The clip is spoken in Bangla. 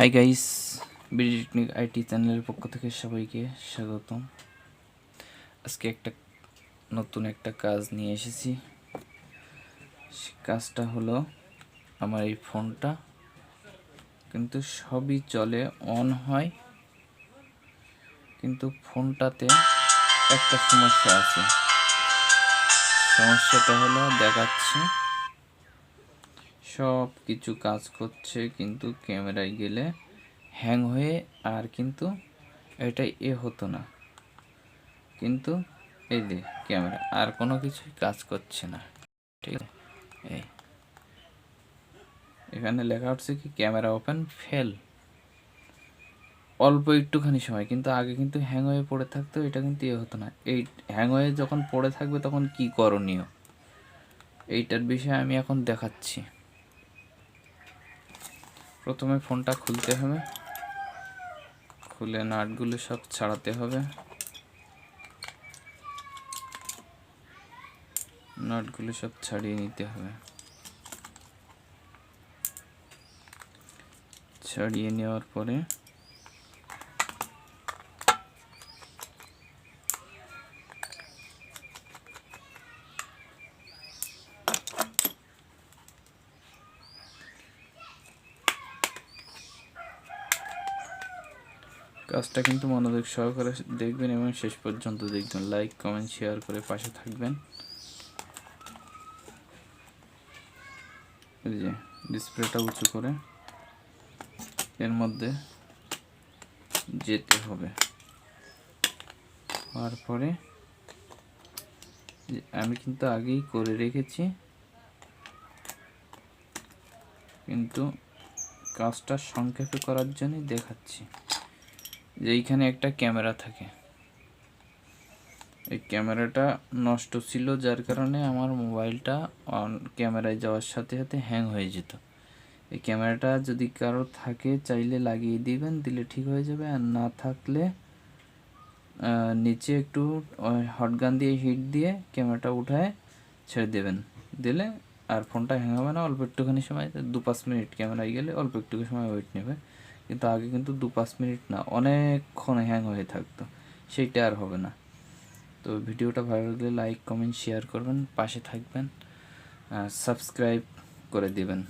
Hi guys BD technique IT চ্যানেলের পক্ষ থেকে সবাইকে স্বাগতম। আজকে একটা নতুন একটা কাজ নিয়ে এসেছি। কাজটা হলো আমার এই ফোনটা। কিন্তু সবই চলে, অন হয়। কিন্তু ফোনটাতে একটা সমস্যা আছে। সমস্যাটা হলো দেখাচ্ছি সব কিছু কাজ করছে, কিন্তু ক্যামেরায় গেলে হ্যাং হয়ে আর কিন্তু এটা এ হতো না। কিন্তু এই যে ক্যামেরা, আর কোনো কিছুই কাজ করছে না। ঠিক আছে? এই। এখানে লেখা হচ্ছে কি, ক্যামেরা ওপেন ফেল অল্প একটুখানি সময়, কিন্তু আগে কিন্তু হ্যাং হয়ে পড়ে থাকতো, এটা কিন্তু এ হতো না। এই হ্যাং হয়ে যখন পড়ে থাকবে তখন কি করণীয়? এইটার বিষয়ে আমি এখন দেখাচ্ছি। প্রথমে ফোনটা খুলতে হবে। খুলে নাটগুলো সব ছাড়াতে হবে। নাটগুলো সব ছাড়িয়ে নিতে হবে। ছাড়িয়ে নেওয়ার পরে কাজটা কিন্তু মনোযোগ সহকারে দেখবেন এবং শেষ পর্যন্ত দেখবেন। লাইক কমেন্ট শেয়ার করে পাশে থাকবেন। এই যে ডিসপ্লেটা উঁচু করে এর মধ্যে যেতে হবে। হওয়ার পরে আমি কিন্তু আগেই করে রেখেছি। কিন্তু কাজটা সংক্ষেপে করার জন্যই দেখাচ্ছি। যে এইখানে একটা ক্যামেরা থাকে। এই ক্যামেরাটা নষ্ট ছিল যার কারণে আমার মোবাইলটা অন ক্যামেরায় যাওয়ার সাথে সাথে হ্যাং হয়ে যেত। এই ক্যামেরাটা যদি কারও থাকে চাইলে লাগিয়ে দিবেন, দিলে ঠিক হয়ে যাবে। আর না থাকলে নিচে একটু হট গান দিয়ে, হিট দিয়ে ক্যামেরাটা উঠায় ছেড়ে দেবেন। দিলে আর ফোনটা হ্যাং হবে না, অল্প একটুখানি সময় দু পাঁচ মিনিট ক্যামেরায় গেলে অল্প একটুখানি সময় ওয়েট নেবে। কিন্তু আগে কিন্তু দু পাঁচ মিনিট না, অনেকক্ষণ হ্যাং হয়ে থাকতো। সেইটা আর হবে না। তো ভিডিওটা ভালো লাগলে লাইক কমেন্ট শেয়ার করবেন, পাশে থাকবেন, আর সাবস্ক্রাইব করে দিবেন।